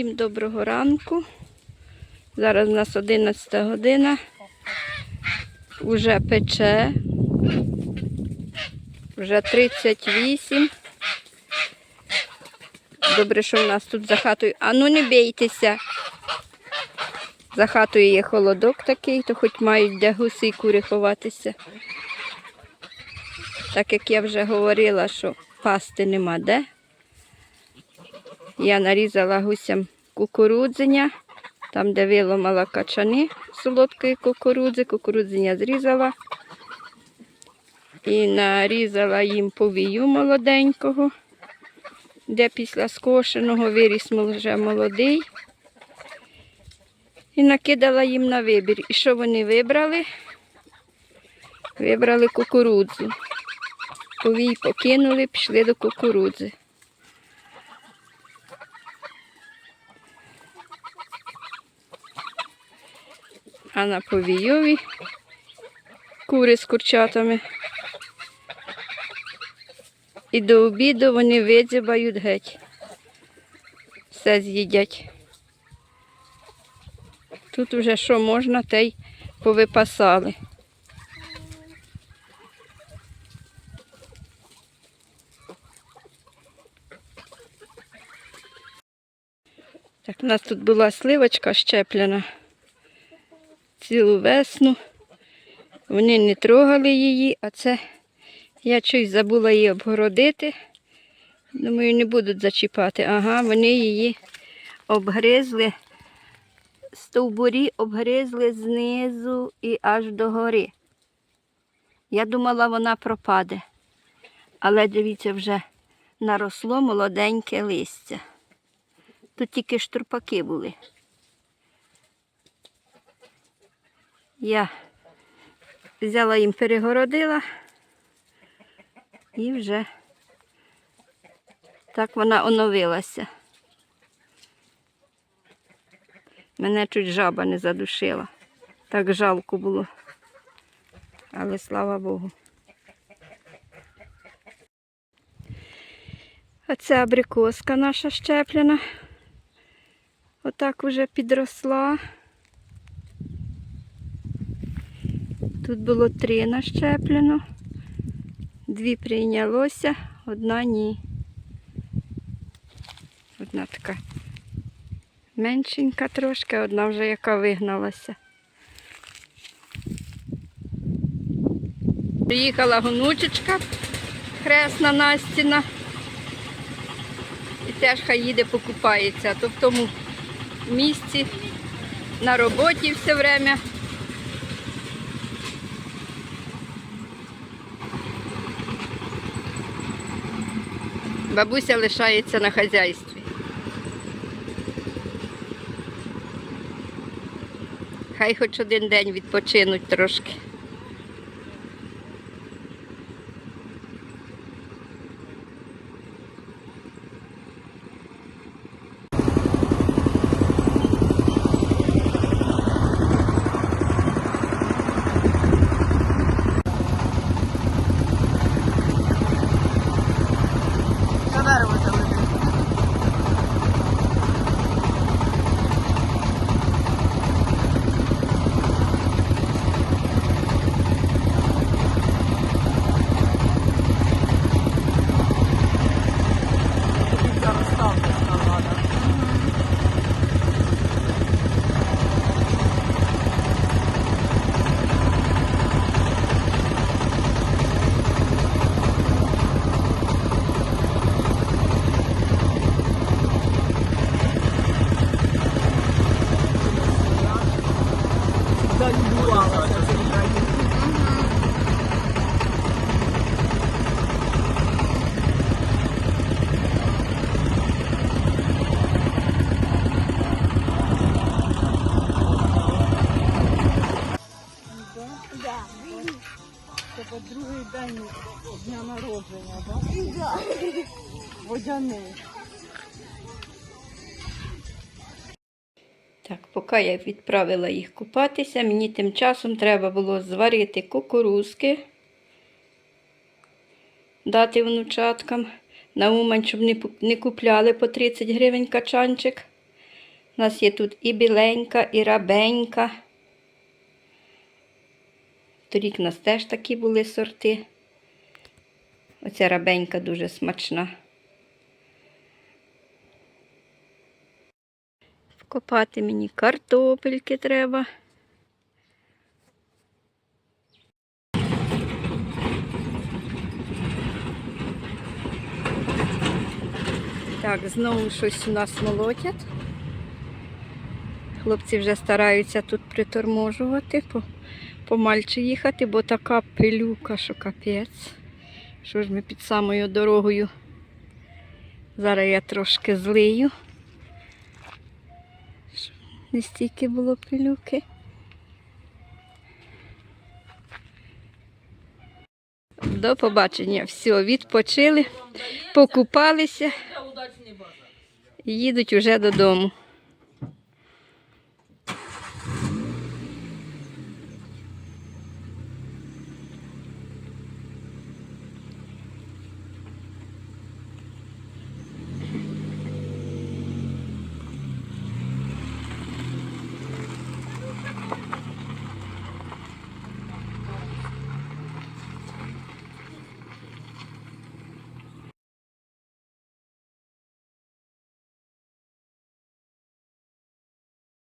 Всім доброго ранку. Зараз у нас 11 година. Уже пече. Вже 38. Добре, що в нас тут за хатою. А ну не бійтеся. За хатою є холодок такий, то хоч мають де гуси і кури ховатися. Так як я вже говорила, що пасти нема де. Я нарізала гусям кукурудзення, там, де виломала качани солодкої кукурудзи, кукурудзення зрізала. І нарізала їм повію молоденького, де після скошеного виріс вже молодий. І накидала їм на вибір. І що вони вибрали? Вибрали кукурудзу. Повій покинули, пішли до кукурудзи. А на повійові кури з курчатами. І до обіду вони видзябають геть. Все з'їдять. Тут вже що можна, те й повипасали. Так, у нас тут була сливочка щеплена цілу весну. Вони не трогали її, а це я щось забула її обгородити. Думаю, не будуть зачіпати. Ага, вони її обгризли. Стовбурі обгризли знизу і аж до гори. Я думала, вона пропаде. Але дивіться, вже наросло молоденьке листя. Тут тільки штурпаки були. Я взяла їм, перегородила і вже так вона оновилася. Мене чуть жаба не задушила. Так жалко було. Але слава Богу. Оце абрикоска наша щеплена. Отак уже підросла. Тут було три нащеплено. Дві прийнялося, одна ні. Одна така меншенька трошки, одна вже яка вигналася. Приїхала гонучечка хресна Настіна. І теж хай їде покупається, то в тому місці на роботі все время. Бабуся лишається на хазяйстві. Хай хоч один день відпочинуть трошки. Народження, так? Водяний. Так, поки я відправила їх купатися, мені тим часом треба було зварити кукурузки, дати внучаткам. На Умань, щоб не, не купляли по 30 гривень качанчик. У нас є тут і біленька, і рабенька. Торік у нас теж такі були сорти. Оця рабенька дуже смачна. Вкопати мені картопельки треба. Так, знову щось у нас молотять. Хлопці вже стараються тут приторможувати, по, їхати, бо така пилюка, що капець. Що ж ми під самою дорогою? Зараз я трошки злию. Не стільки було пилюки. До побачення. Все, відпочили, покупалися їдуть уже додому.